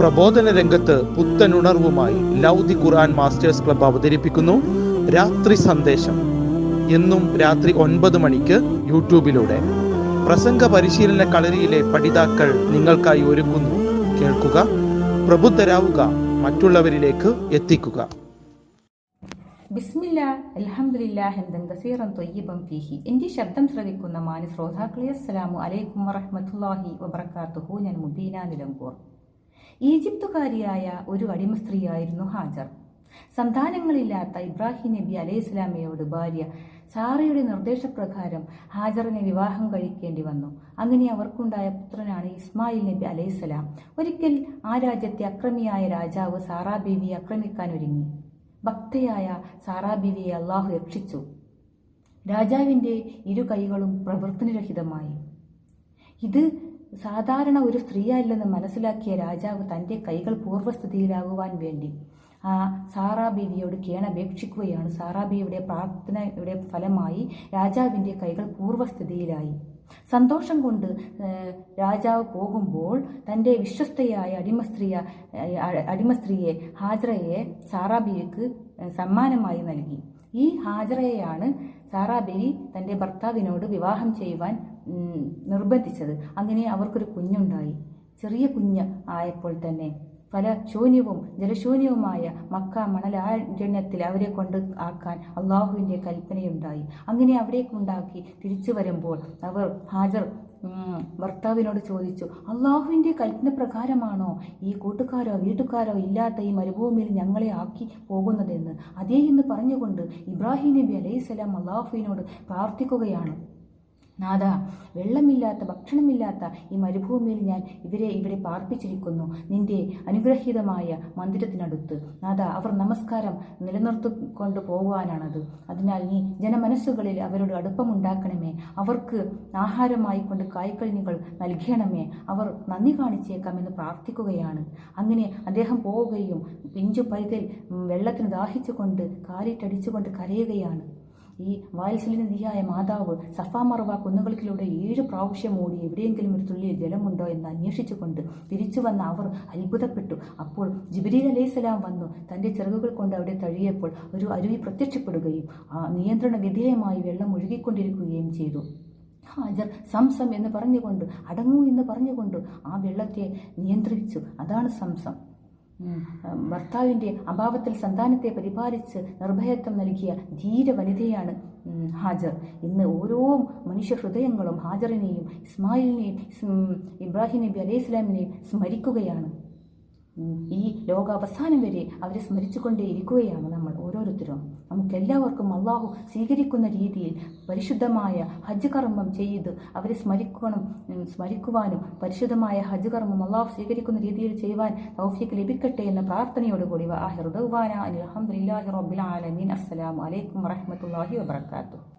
പ്രബോധന രംഗത്ത് പുത്തനുണർവുമായി ലൗദി ഖുർആൻ masters club അവതരിപ്പിക്കുന്നു. രാത്രി സന്ദേശം. എന്നും രാത്രി ഒൻപത് മണിക്ക് യൂട്യൂബിലൂടെ. പ്രസംഗ പരിശീലന കളരിയിലെ പഠിതാക്കൾ നിങ്ങൾക്കായി ഒരുക്കുന്നു കേൾക്കുക പ്രബുദ്ധരാവുക മറ്റുള്ളവരിലേക്ക് എത്തിക്കുക. ബിസ്മില്ല അൽഹംദുലില്ലാ ഹംദൻ കസീറൻ തൊയ്യബം ഫീഹി. എന്റെ ശബ്ദം ശ്രവിക്കുന്ന മാന്യ ശ്രോതാക്കളെ അസ്സലാമു അലൈക്കും വറഹ്മത്തുള്ളാഹി വബറകാതുഹു. ഞാൻ മുബീന നിലമ്പൂർ. ഈജിപ്തുകാരിയായ ഒരു അടിമ സ്ത്രീയായിരുന്നു ഹാജർ. സന്താനങ്ങളില്ലാത്ത ഇബ്രാഹിം നബി അലൈഹി സ്വലാമയോട് ഭാര്യ സാറയുടെ നിർദ്ദേശപ്രകാരം ഹാജറിനെ വിവാഹം കഴിക്കേണ്ടി വന്നു. അങ്ങനെ അവർക്കുണ്ടായ പുത്രനാണ് ഇസ്മായിൽ നബി അലൈഹിസ്സലാം ഒരിക്കൽ ആ രാജ്യത്തെ അക്രമിയായ രാജാവ് സാറാ ബീവിയെ ആക്രമിക്കാൻ ഒരുങ്ങി. ഭക്തയായ സാറാ ബീവിയെ അള്ളാഹു രക്ഷിച്ചു. രാജാവിന്റെ ഇരു കൈകളും പ്രവർത്തനരഹിതമായി. ഇത് സാധാരണ ഒരു സ്ത്രീയല്ലെന്ന് മനസ്സിലാക്കിയ രാജാവ് തന്റെ കൈകൾ പൂർവസ്ഥിതിയിലാകുവാൻ വേണ്ടി ആ സാറാ ബീവിയോട് കേണപേക്ഷിക്കുകയാണ്. സാറാ ബീവിയുടെ പ്രാർത്ഥനയുടെ ഫലമായി രാജാവിന്റെ കൈകൾ പൂർവസ്ഥിതിയിലായി സന്തോഷം കൊണ്ട് രാജാവ് പോകുമ്പോൾ തന്റെ വിശ്വസ്തയായ അടിമസ്ത്രീയ അടിമസ്ത്രീയെ ഹാജറയെ സാറാബിയക്ക് സമ്മാനമായി നൽകി. ഈ ഹാജറയെയാണ് സാറാ തന്റെ ഭർത്താവിനോട് വിവാഹം ചെയ്യുവാൻ നിർബന്ധിച്ചത്. അങ്ങനെ അവർക്കൊരു കുഞ്ഞുണ്ടായി. ചെറിയ കുഞ്ഞ് ആയപ്പോൾ തന്നെ ഫലശൂന്യവും ജലശൂന്യവുമായ മക്ക മണലാരണ്യത്തിൽ അവരെ കൊണ്ട് ആക്കാൻ അള്ളാഹുവിന്റെ കൽപ്പനയുണ്ടായി. അങ്ങനെ അവിടേക്കുണ്ടാക്കി തിരിച്ചു വരുമ്പോൾ അവർ ഹാജർ ഭർത്താവിനോട് ചോദിച്ചു അള്ളാഹുവിന്റെ കൽപ്പന പ്രകാരമാണോ ഈ കൂട്ടുകാരോ വീട്ടുകാരോ ഇല്ലാത്ത ഈ മരുഭൂമിയിൽ ഞങ്ങളെ ആക്കി പോകുന്നതെന്ന്? അതേ എന്ന് പറഞ്ഞുകൊണ്ട് ഇബ്രാഹിം നബി അലൈഹിസ്സലാം അള്ളാഹുവിനോട് പ്രാർത്ഥിക്കുകയാണ്. നാഥ വെള്ളമില്ലാത്ത ഭക്ഷണമില്ലാത്ത ഈ മരുഭൂമിയിൽ ഞാൻ ഇവരെ ഇവിടെ പാർപ്പിച്ചിരിക്കുന്നു. നിന്റെ അനുഗ്രഹീതമായ മന്ദിരത്തിനടുത്ത്. നാഥ അവർ നമസ്കാരം നിലനിർത്തിക്കൊണ്ട് പോകുവാനാണത്. അതിനാൽ നീ ജനമനസ്സുകളിൽ അവരോട് അടുപ്പമുണ്ടാക്കണമേ. അവർക്ക് ആഹാരമായി കൊണ്ട് കായ്ക്കഴിഞ്ഞുകൾ നൽകണമേ. അവർ നന്ദി കാണിച്ചേക്കാമെന്ന് പ്രാർത്ഥിക്കുകയാണ്. അങ്ങനെ അദ്ദേഹം പോവുകയും പിഞ്ചു പൈതൽ വെള്ളത്തിന് ദാഹിച്ചുകൊണ്ട് കാലിട്ടടിച്ചുകൊണ്ട് കരയുകയാണ്. ഈ വാത്സല്യനിധിയായ മാതാവ് സഫാ മറവ കുന്നുകൾക്കിലൂടെ ഏഴ് പ്രാവശ്യം ഓടി എവിടെയെങ്കിലും ഒരു തുള്ളി ജലമുണ്ടോ എന്ന് അന്വേഷിച്ചുകൊണ്ട് തിരിച്ചു വന്ന അവർ അത്ഭുതപ്പെട്ടു. അപ്പോൾ ജിബിലീൽ അലൈഹിസ്സലാം വന്നു തന്റെ ചിറകുകൾ കൊണ്ട് അവിടെ തഴിയപ്പോൾ ഒരു അരുവി പ്രത്യക്ഷപ്പെടുകയും ആ നിയന്ത്രണ വിധേയമായി വെള്ളം ഒഴുകിക്കൊണ്ടിരിക്കുകയും ചെയ്തു. ഹാജർ സംസം എന്ന് പറഞ്ഞുകൊണ്ട് അടങ്ങൂ എന്ന് പറഞ്ഞുകൊണ്ട് ആ വെള്ളത്തെ നിയന്ത്രിച്ചു. അതാണ് സംസം. ഭർത്താവിന്റെ അഭാവത്തിൽ സന്താനത്തെ പരിപാലിച്ച് നിർഭയത്വം നൽകിയ ധീര വനിതയാണ് ഹാജർ. ഇന്ന് ഓരോ മനുഷ്യ ഹൃദയങ്ങളും ഹാജറിനെയും ഇസ്മായിലിനെയും ഇബ്രാഹിം നബി അലൈഹി സ്വലാമിനെയും സ്മരിക്കുകയാണ്. ഈ ലോകാവസാനം വരെ അവരെ സ്മരിച്ചുകൊണ്ടേയിരിക്കുകയാണ് നമ്മൾ ഓരോരുത്തരും. നമുക്കെല്ലാവർക്കും അള്ളാഹു സ്വീകരിക്കുന്ന രീതിയിൽ പരിശുദ്ധമായ ഹജ്ജ് കർമ്മം ചെയ്ത് അവരെ സ്മരിക്കണം സ്മരിക്കുവാനും പരിശുദ്ധമായ ഹജ്ജ് കർമ്മം അള്ളാഹു സ്വീകരിക്കുന്ന രീതിയിൽ ചെയ്യുവാൻ തൗഫീക്ക് ലഭിക്കട്ടെ എന്ന പ്രാർത്ഥനയോടുകൂടി അലഹമുല്ലാഹി റബ്ബിൽ ആലമീൻ. അസ്സലാമു അലൈക്കും വറഹമത്തല്ലാഹി വബറകാതുഹു.